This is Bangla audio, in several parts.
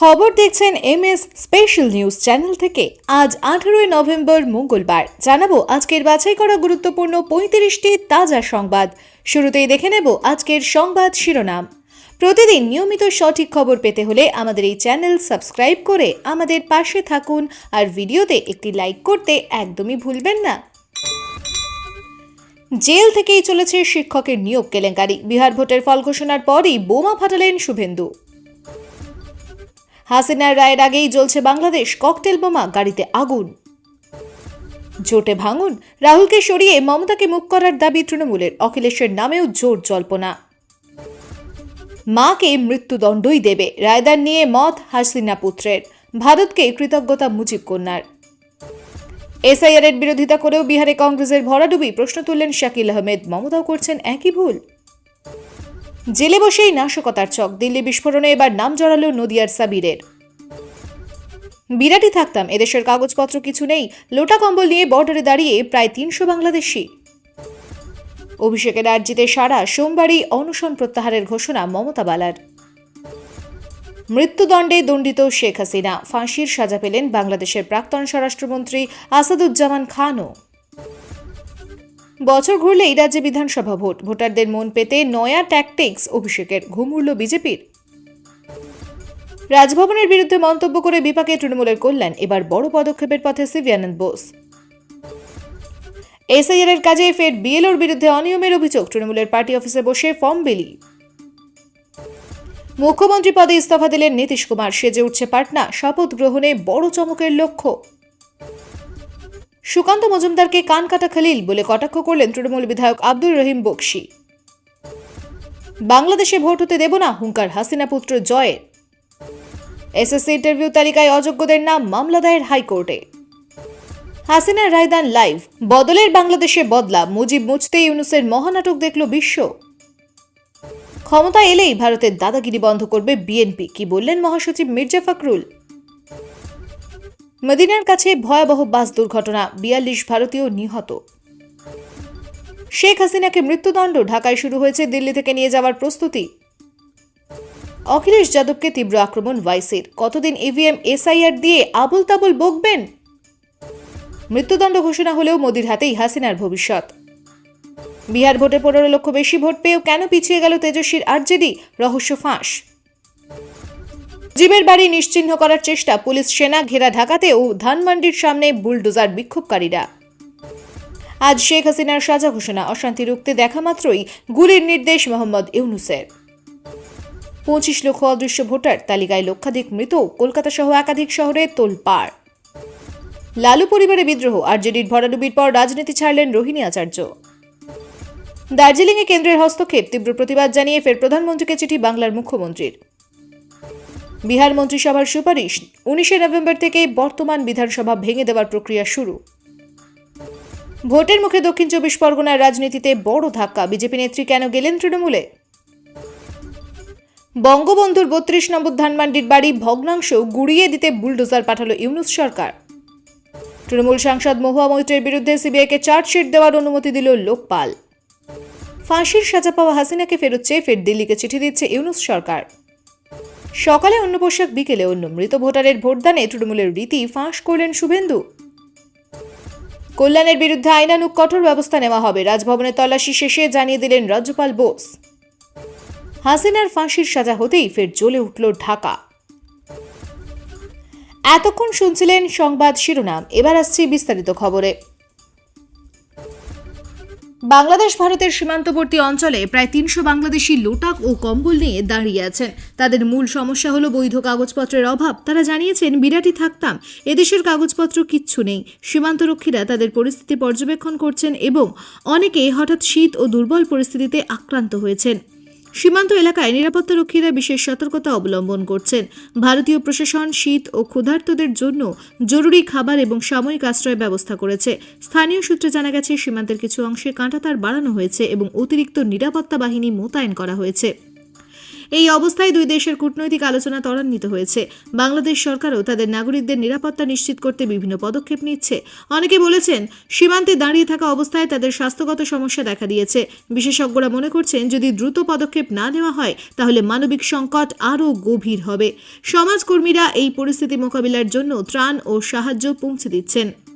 খবর দেখছেন M S special news channel থেকে। আজ আঠারোই নভেম্বর মঙ্গলবার। জানাব আজকের বাছাই করা গুরুত্বপূর্ণ পঁয়ত্রিশটি তাজা সংবাদ। শুরুতেই দেখে নেব আজকের সংবাদ শিরোনাম। প্রতিদিন নিয়মিত সঠিক খবর পেতে হলে আমাদের এই চ্যানেল সাবস্ক্রাইব করে আমাদের পাশে থাকুন আর ভিডিওতে একটি লাইক করতে একদমই ভুলবেন না। জেল থেকেই চলেছে শিক্ষকের নিয়োগ কেলেঙ্কারি। বিহার ভোটের ফল ঘোষণার পরই বোমা ফাটালেন শুভেন্দু। হাসিনার রায়ের আগেই জ্বলছে বাংলাদেশ ককটেল বোমা গাড়িতে আগুন। জোটে ভাঙুন, রাহুলকে সরিয়ে মমতাকে মুখ করার দাবি তৃণমূলের, অখিলেশের নামেও জোর জল্পনা। মাকে মৃত্যুদণ্ডই দেবে, রায়দান নিয়ে মত হাসিনা পুত্রের, ভারতকে কৃতজ্ঞতা মুজিব কন্যার। এসআইআর এর বিরোধিতা করেও বিহারে কংগ্রেসের ভরাডুবি, প্রশ্ন তুললেন শাকিল আহমেদ, মমতাও করছেন একই ভুল। জেলে বসেই নাশকতার চক দিল্লি বিস্ফোরণে এবার নাম জড়ালো নদিয়ার সাবিরের। বিরাটি থাকতাম, এদেশের কাগজপত্র কিছু নেই, লোটা কম্বল নিয়ে বর্ডারে দাঁড়িয়ে প্রায় তিনশো বাংলাদেশি। অভিষেকের আর্জিতে সারা সোমবারই অনশন প্রত্যাহারের ঘোষণা মমতা বালার। মৃত্যুদণ্ডে দণ্ডিত শেখ হাসিনা, ফাঁসির সাজা পেলেন বাংলাদেশের প্রাক্তন স্বরাষ্ট্রমন্ত্রী আসাদুজ্জামান খানও। বছর ঘুরলেই রাজ্যে বিধানসভা ভোট। ভোটারদের মন পেতে নয়া ট্যাকটিক্স অভিষেকের। ঘুম উড়ল বিজেপির। রাজভবনের বিরুদ্ধে মন্তব্য করে বিপাকে তৃণমূলের কল্যাণ। এবার বড় পদক্ষেপের পথে সিভিয়ানন্দ বোস। এসআইআর এর কাজে ফের বিএলওর বিরুদ্ধে অনিয়মের অভিযোগ। তৃণমূলের পার্টি অফিসে বসে ফর্ম বিলি। মুখ্যমন্ত্রী পদে ইস্তফা দিলেন নীতিশ কুমার। সেজে উঠছে পাটনা। শপথ গ্রহণে বড় চমকের লক্ষ্য। সুকান্ত মজুমদারকে কান কাটা খালিল বলে কটাক্ষ করলেন তৃণমূল বিধায়ক আব্দুর রহিম বক্সি। বাংলাদেশে ভোট হতে দেব না হুঙ্কার হাসিনা পুত্র জয়ের। এসএসসি ইন্টারভিউ তালিকায় অযোগ্যদের নাম মামলা দায়ের হাইকোর্টে। হাসিনার রায়দান লাইভ, বদলের বাংলাদেশে বদলা, মুজিব মুচতে ইউনুসের মহানাটক দেখল বিশ্ব। ক্ষমতা এলেই ভারতের দাদাগিরি বন্ধ করবে বিএনপি, কি বললেন মহাসচিব মির্জা ফখরুল। মদিনার কাছে ভয়াবহ বাস দুর্ঘটনা, বিয়াল্লিশ ভারতীয় নিহত। শেখ হাসিনাকে মৃত্যুদণ্ড, ঢাকায় শুরু হয়েছে, দিল্লি থেকে নিয়ে যাওয়ার প্রস্তুতি। অখিলেশ যাদবকে তীব্র আক্রমণ, ভাইসের। কতদিন ইভিএম, এসআইআর দিয়ে আবল তাবল বকবেন? মৃত্যুদণ্ড ঘোষণা হলেও মোদির হাতেই হাসিনার ভবিষ্যৎ। বিহার ভোটে পনেরো লক্ষ বেশি ভোট পেয়েও কেন পিছিয়ে গেল তেজস্বীর আরজেডি? রহস্য ফাঁস। জিমের বাড়ি নিশ্চিহ্ন করার চেষ্টা পুলিশ সেনা ঘেরা ঢাকাতেও ধানমান্ডির সামনে বুলডোজার বিক্ষোভকারীরা। আজ শেখ হাসিনার সাজা ঘোষণা, অশান্তি রুখতে দেখা মাত্রই গুলির নির্দেশ মোহাম্মদ ইউনুসের। পঁচিশ লক্ষ অদৃশ্য ভোটার তালিকায় লক্ষাধিক মৃত কলকাতা সহ একাধিক শহরে তোলপাড়। লালু পরিবারে বিদ্রোহ, আরজেডির ভরাডুবির পর রাজনীতি ছাড়লেন রোহিণী আচার্য। দার্জিলিংয়ে কেন্দ্রের হস্তক্ষেপ, তীব্র প্রতিবাদ জানিয়ে ফের প্রধানমন্ত্রীকে চিঠি বাংলার মুখ্যমন্ত্রীর। বিহার মন্ত্রিসভার সুপারিশ উনিশে নভেম্বর থেকে বর্তমান বিধানসভা ভেঙে দেওয়ার প্রক্রিয়া শুরু। ভোটের মুখে দক্ষিণ চব্বিশ পরগনার রাজনীতিতে বড় ধাক্কা। বিজেপি নেত্রী কেন গেলেন তৃণমূলে? বঙ্গবন্ধুর বত্রিশ নম্বর ধানমান্ডির বাড়ি ভগ্নাংশ গুড়িয়ে দিতে বুলডোজার পাঠালো ইউনুস সরকার। তৃণমূল সাংসদ মহুয়া মৈত্রের বিরুদ্ধে সিবিআইকে চার্জশিট দেওয়ার অনুমতি দিল লোকপাল। ফাঁসির সাজা পাওয়া হাসিনাকে ফেরত চেয়ে ফের দিল্লিকে চিঠি দিচ্ছে ইউনুস সরকার। সকালে অন্য পোশাক, বিকেলে অন্য মৃত ভোটারের ভোটদানে তৃণমূলের রীতি ফাঁস করলেন শুভেন্দু। কল্যাণের বিরুদ্ধে আইনানুক কঠোর ব্যবস্থা নেওয়া হবে। রাজভবনে তল্লাশি শেষে জানিয়ে দিলেন রাজ্যপাল বোস। হাসিনার ফাঁসির সাজা হতেই ফের জ্বলে উঠল ঢাকা। এতক্ষণ শুনছিলেন সংবাদ শিরোনাম। এবার আসছি বিস্তারিত খবরে। বাংলাদেশ, ভারতের সীমান্তবর্তী অঞ্চলে প্রায় তিনশো বাংলাদেশি লোটাক ও কম্বল নিয়ে দাঁড়িয়ে আছেন তাদের মূল সমস্যা হলো বৈধ কাগজপত্রের অভাব। তারা জানিয়েছেন বিরাটি থাকতাম। এদেশের কাগজপত্র কিচ্ছু নেই। সীমান্তরক্ষীরা তাদের পরিস্থিতি পর্যবেক্ষণ করছেন এবং অনেকে হঠাৎ শীত ও দুর্বল পরিস্থিতিতে আক্রান্ত হয়েছেন। সীমান্ত এলাকায় নিরাপত্তা রক্ষীরা বিশেষ সতর্কতা অবলম্বন করছেন। ভারতীয় প্রশাসন শীত ও ক্ষুধার্তদের জন্য জরুরি খাবার এবং সাময়িক আশ্রয় ব্যবস্থা করেছে। স্থানীয় সূত্রে জানা গেছে, সীমান্তের কিছু অংশে কাঁটাতার বাড়ানো হয়েছে এবং অতিরিক্ত নিরাপত্তা বাহিনী মোতায়েন করা হয়েছে। এই অবস্থায় দুই দেশের কূটনৈতিক আলোচনা ত্বরান্বিত হয়েছে। বাংলাদেশ সরকারও তাদের নাগরিকদের নিরাপত্তা নিশ্চিত করতে বিভিন্ন পদক্ষেপ নিচ্ছে। অনেকে বলেছেন, সীমান্তে দাঁড়িয়ে থাকা অবস্থায় তাদের স্বাস্থ্যগত সমস্যা দেখা দিয়েছে। বিশেষজ্ঞরা মনে করছেন, যদি দ্রুত পদক্ষেপ না নেওয়া হয়, তাহলে মানবিক সংকট আরও গভীর হবে। সমাজকর্মীরা এই পরিস্থিতি মোকাবিলার জন্য ত্রাণ ও সাহায্য পৌঁছে দিচ্ছেন।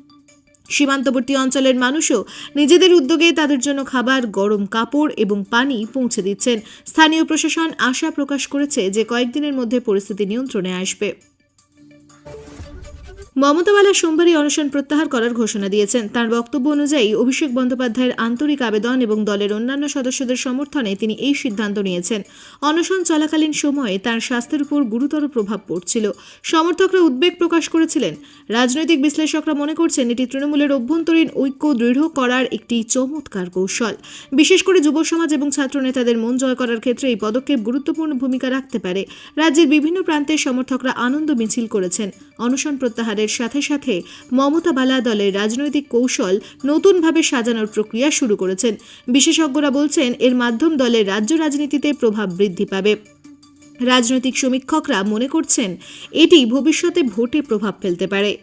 সীমান্তবর্তী অঞ্চলের মানুষও নিজেদের উদ্যোগে তাদের জন্য খাবার, গরম কাপড় এবং পানি পৌঁছে দিচ্ছেন। স্থানীয় প্রশাসন আশা প্রকাশ করেছে যে কয়েকদিনের মধ্যে পরিস্থিতি নিয়ন্ত্রণে আসবে। মমতা বালা সোমবারই অনশন প্রত্যাহার করার ঘোষণা দিয়েছেন। তার বক্তব্য অনুযায়ী অভিষেক বন্দ্যোপাধ্যায়ের আন্তরিক আবেদন এবং দলের অন্যান্য সদস্যদের সমর্থনে তিনি এই সিদ্ধান্ত নিয়েছেন। অনশন চলাকালীন সময়ে তার স্বাস্থ্যের উপর গুরুতর প্রভাব পড়ছিল। সমর্থকরা উদ্বেগ প্রকাশ করেছিলেন। রাজনৈতিক বিশ্লেষকরা মনে করছেন, এটি তৃণমূলের অভ্যন্তরীণ ঐক্য দৃঢ় করার একটি চমৎকার কৌশল। বিশেষ করে যুব সমাজ এবং ছাত্র নেতাদের মন জয় করার ক্ষেত্রে এই পদক্ষেপ গুরুত্বপূর্ণ ভূমিকা রাখতে পারে। রাজ্যের বিভিন্ন প্রান্তের সমর্থকরা আনন্দ মিছিল করেছেন। অনশন প্রত্যাহারের সাথে সাথে মমতা বালা দলের রাজনৈতিক কৌশল নতুনভাবে সাজানোর প্রক্রিয়া শুরু করেছেন। বিশেষজ্ঞরা বলছেন, এর মাধ্যম দলের রাজ্য রাজনীতিতে প্রভাব বৃদ্ধি পাবে। রাজনৈতিক সমীক্ষকরা মনে করছেন, এটি ভবিষ্যতে ভোটে প্রভাব ফেলতে পারে।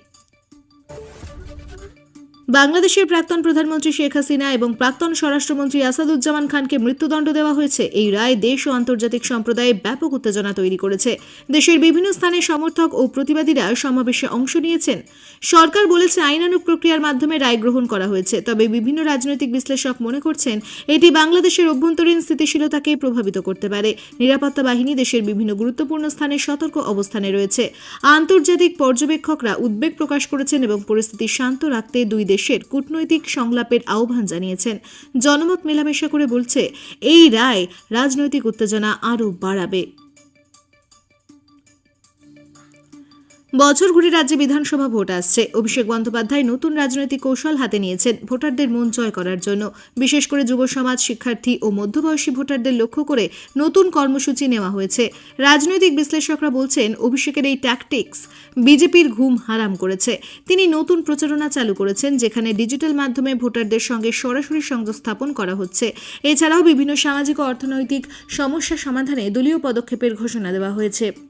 বাংলাদেশের প্রাক্তন প্রধানমন্ত্রী শেখ হাসিনা এবং প্রাক্তন স্বরাষ্ট্রমন্ত্রী আসাদুজ্জামান খানকে মৃত্যুদণ্ড দেওয়া হয়েছে। এই রায় দেশ ও আন্তর্জাতিক সম্প্রদায়ে ব্যাপক উত্তেজনা তৈরি করেছে। দেশের বিভিন্ন স্থানে সমর্থক ও প্রতিবাদীরা সমাবেশে অংশ নিয়েছেন। সরকার বলেছে আইনানুগ প্রক্রিয়ার মাধ্যমে রায় গ্রহণ করা হয়েছে। তবে বিভিন্ন রাজনৈতিক বিশ্লেষক মনে করছেন, এটি বাংলাদেশের অভ্যন্তরীণ স্থিতিশীলতাকে প্রভাবিত করতে পারে। নিরাপত্তা বাহিনী দেশের বিভিন্ন গুরুত্বপূর্ণ স্থানে সতর্ক অবস্থানে রয়েছে। আন্তর্জাতিক পর্যবেক্ষকরা উদ্বেগ প্রকাশ করেছেন এবং পরিস্থিতি শান্ত রাখতে দুই দেশের কূটনৈতিক সংলাপের আহ্বান জানিয়েছেন। জনমত মেলামেশা করে বলছে, এই রায় রাজনৈতিক উত্তেজনা আরও বাড়াবে। বছর ঘুরে রাজ্যে বিধানসভা ভোট আসছে। অভিষেক বন্দ্যোপাধ্যায় নতুন রাজনৈতিক কৌশল হাতে নিয়েছেন ভোটারদের মন জয় করার জন্য। বিশেষ করে যুব সমাজ শিক্ষার্থী ও মধ্যবয়সী ভোটারদের লক্ষ্য করে নতুন কর্মসূচি নেওয়া হয়েছে। রাজনৈতিক বিশ্লেষকরা বলছেন, অভিষেকের এই ট্যাকটিক্স বিজেপির ঘুম হারাম করেছে। তিনি নতুন প্রচারণা চালু করেছেন, যেখানে ডিজিটাল মাধ্যমে ভোটারদের সঙ্গে সরাসরি সংযোগ স্থাপন করা হচ্ছে। এছাড়াও বিভিন্ন সামাজিক ও অর্থনৈতিক সমস্যা সমাধানে দলীয় পদক্ষেপের ঘোষণা দেওয়া হয়েছে।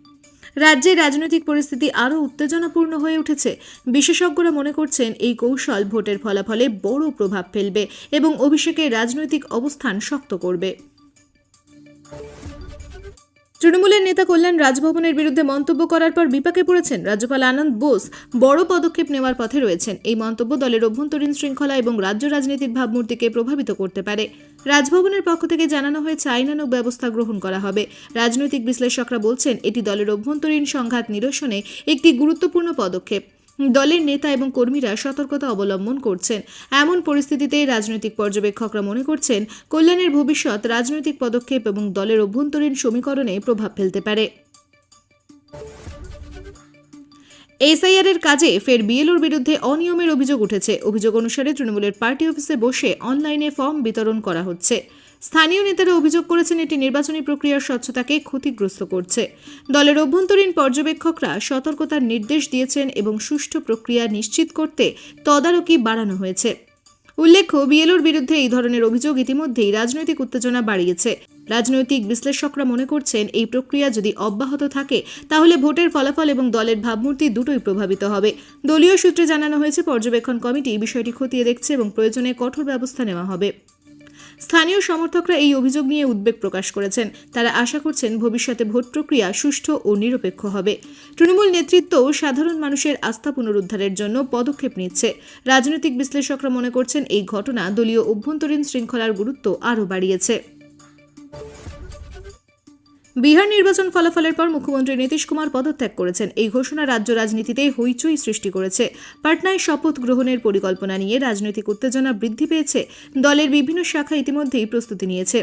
রাজ্যের রাজনৈতিক পরিস্থিতি আরও উত্তেজনাপূর্ণ হয়ে উঠেছে। বিশেষজ্ঞরা মনে করছেন এই কৌশল ভোটের ফলাফলে বড় প্রভাব ফেলবে এবং অভিষেকের রাজনৈতিক অবস্থান শক্ত করবে। তৃণমূলের নেতা কল্যাণ রাজভবনের বিরুদ্ধে মন্তব্য করার পর বিপাকে পড়েছেন রাজ্যপাল আনন্দ বোস। বড় পদক্ষেপ নেওয়ার পথে রয়েছেন। এই মন্তব্য দলের অভ্যন্তরীণ শৃঙ্খলা এবং রাজ্য রাজনীতির ভাবমূর্তিকে প্রভাবিত করতে পারে। রাজভবনের পক্ষ থেকে জানানো হয়েছে, আইনানুগ ব্যবস্থা গ্রহণ করা হবে। রাজনৈতিক বিশ্লেষকরা বলছেন, এটি দলের অভ্যন্তরীণ সংঘাত নিরসনে একটি গুরুত্বপূর্ণ পদক্ষেপ। দলের নেতা এবং কর্মীরা সতর্কতা অবলম্বন করছেন। এমন পরিস্থিতিতে রাজনৈতিক পর্যবেক্ষকরা মনে করছেন, কল্যাণের ভবিষ্যৎ রাজনৈতিক পদক্ষেপ এবং দলের অভ্যন্তরীণ সমীকরণে প্রভাব ফেলতে পারে। এসআইআর এর কাজে ফের বিএলওর বিরুদ্ধে অনিয়মের অভিযোগ উঠেছে। অভিযোগ অনুসারে তৃণমূলের পার্টি অফিসে বসে অনলাইনে ফর্ম বিতরণ করা হচ্ছে। স্থানীয় নেতারা অভিযোগ করেছেন এটি নির্বাচনী প্রক্রিয়ার স্বচ্ছতাকে ক্ষতিগ্রস্ত করছে। দলের অভ্যন্তরীণ পর্যবেক্ষকরা সতর্কতার নির্দেশ দিয়েছেন এবং সুষ্ঠু প্রক্রিয়া নিশ্চিত করতে তদারকি বাড়ানো হয়েছে। উল্লেখ্য, বিএলওর বিরুদ্ধে এই ধরনের অভিযোগ ইতিমধ্যেই রাজনৈতিক উত্তেজনা বাড়িয়েছে। রাজনৈতিক বিশ্লেষকরা মনে করছেন, এই প্রক্রিয়া যদি অব্যাহত থাকে, তাহলে ভোটের ফলাফল এবং দলের ভাবমূর্তি দুটোই প্রভাবিত হবে। দলীয় সূত্রে জানানো হয়েছে, পর্যবেক্ষণ কমিটি বিষয়টি খতিয়ে দেখছে এবং প্রয়োজনে কঠোর ব্যবস্থা নেওয়া হবে। স্থানীয় সমর্থকরা এই অভিযোগ নিয়ে উদ্বেগ প্রকাশ করেছেন। তারা আশা করছেন ভবিষ্যতে ভোট প্রক্রিয়া সুষ্ঠু ও নিরপেক্ষ হবে। তৃণমূল নেতৃত্ব সাধারণ মানুষের আস্থা পুনরুদ্ধারের জন্য পদক্ষেপ নিচ্ছে। রাজনৈতিক বিশ্লেষকরা মনে করছেন এই ঘটনা দলীয় অভ্যন্তরীণ শৃঙ্খলার গুরুত্ব আরও বাড়িয়েছে। বিহার নির্বাচন ফলাফলের পর মুখ্যমন্ত্রী নীতিশ কুমার পদত্যাগ করেছেন। এই ঘোষণা রাজ্য রাজনীতিতে হইচই সৃষ্টি করেছে। পাটনায় শপথ গ্রহণের পরিকল্পনা নিয়ে রাজনৈতিক উত্তেজনা বৃদ্ধি পেয়েছে। দলের বিভিন্ন শাখা ইতিমধ্যেই প্রস্তুতি নিয়েছে।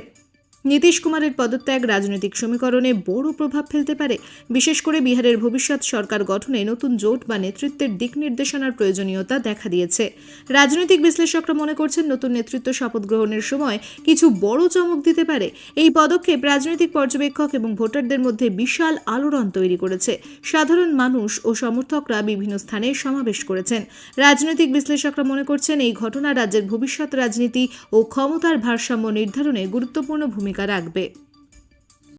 নীতিশ কুমারের পদত্যাগ রাজনৈতিক সমীকরণে বড় প্রভাব ফেলতে পারে। বিশেষ করে বিহারের ভবিষ্যৎ সরকার গঠনে নতুন জোট বা নেতৃত্বের দিক নির্দেশনার প্রয়োজনীয়তা দেখা দিয়েছে। রাজনৈতিক বিশ্লেষকরা মনে করছেন, নতুন নেতৃত্ব শপথ গ্রহণের সময় কিছু বড় চমক দিতে পারে। এই পদক্ষেপ রাজনৈতিক পর্যবেক্ষক এবং ভোটারদের মধ্যে বিশাল আলোড়ন তৈরি করেছে। সাধারণ মানুষ ও সমর্থকরা বিভিন্ন স্থানে সমাবেশ করেছেন। রাজনৈতিক বিশ্লেষকরা মনে করছেন, এই ঘটনা রাজ্যের ভবিষ্যৎ রাজনীতি ও ক্ষমতার ভারসাম্য নির্ধারণে গুরুত্বপূর্ণ ভূমিকা রাখবে।